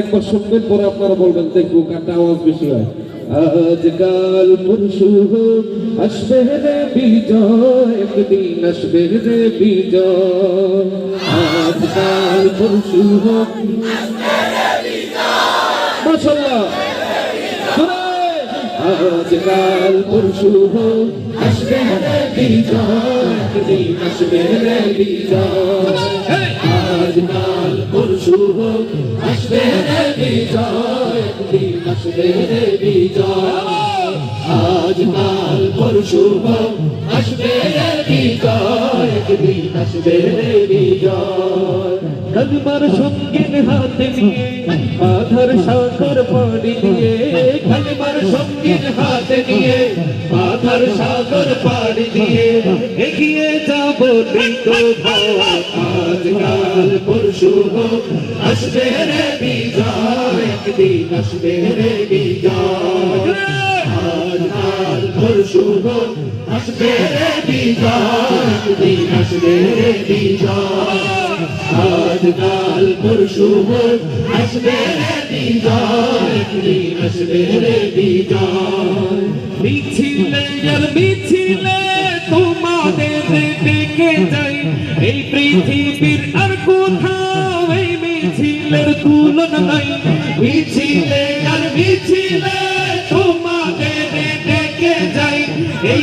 একবার শুনবেন, পরে আপনারা বলবেন, দেখব গানটা আওয়াজ বেশি হয়। আজকাল পরশু আসবে রে বিজয়, একদিন আসবে রে বিজয়। আজকাল পরশু মাশাল্লাহ আজকাল পরশু আসবে রে বিজয়, একদিন আসবে রে বিজয়। আজকাল পরশু হোক আসবে বিজয় একদিন আসবে বিজয় আজকাল পরশু হোক আসবে বিজয় একদিন আসবে বিজয়। কালিমার সঙ্গীন হাতে নিয়ে আধার সাগর পাড়ি দিয়ে কালিমার সঙ্গীন হাতে নিয়ে আধার সাগর পাড়ি দিয়ে এগিয়ে যাব তো আজকাল পরশু আসবে রে একদিন আসবে রে আজকাল পরশু আসবে রে একদিন আসবে রে বিজয়। আজকাল পরশু আসবে আসবে মিছিলে আর মিছিলে তোমাদের ডেকে যাই, এই পৃথিবীর আর কোথাও এই মিছিলের তুলনা নাই। মিছিলে আর মিছিলে তোমাদের ডেকে যাই, এই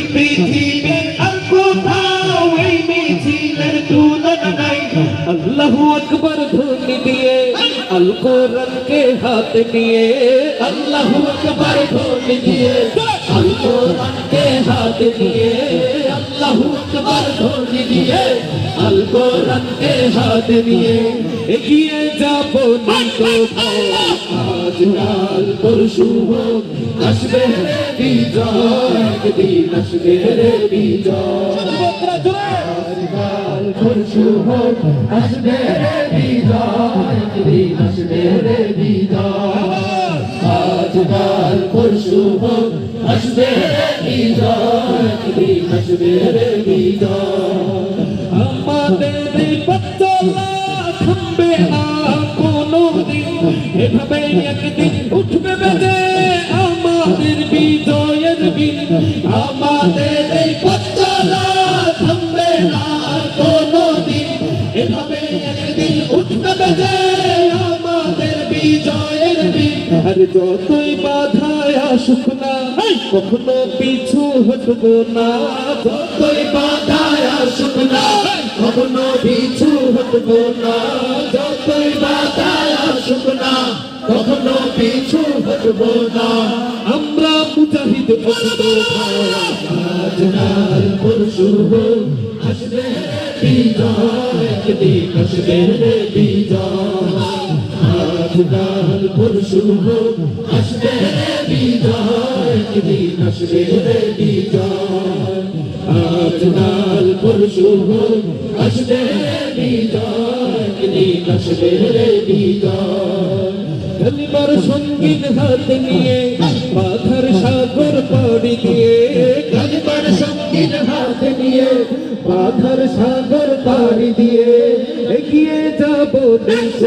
আল কোরআনকে হাতে নিয়ে আল্লাহু আকবার ধ্বনি দিয়ে আল কোরআনকে হাতে নিয়ে আল্লাহু আকবার ধ্বনি দিয়ে আল কোরআনকে হাতে নিয়ে এগিয়ে যাব নিতো আজকাল পরশু হোক আসবে বিজয় একদিন আসবে রে বিজয় আজকাল পরশু হোক আসবে বিজয় একদিন আসবে রে বিজয় আমাদের পথচলা থামবে না কোনো দিন এভাবে একদিন উঠবে বেঁধে আমাদের বিজয়ের দিন। আমাদের এই একদিন উঠবে বেঁধে যতই বাধায় আসুক না কখনো পিছু হটবো না, যতই বাধায় আসুক না কখনো পিছু হটবো না, যতই বাধায় আসুক না, কখনো পিছু হটবো না। আমরা মুজাহিদ ভক্ত আজকাল পরশু হোক আসবে বিজয়, একদিন আসবে বিজয়। আজকাল পরশু হোক আসবে বিজয় সংগীত হাতে নিয়ে পাথার সাগর পাড়ি দিয়ে কালিমার সংগীত হাতে নিয়ে পাথার সাগর পাড়ি দিয়ে এগিয়ে যাব দেশ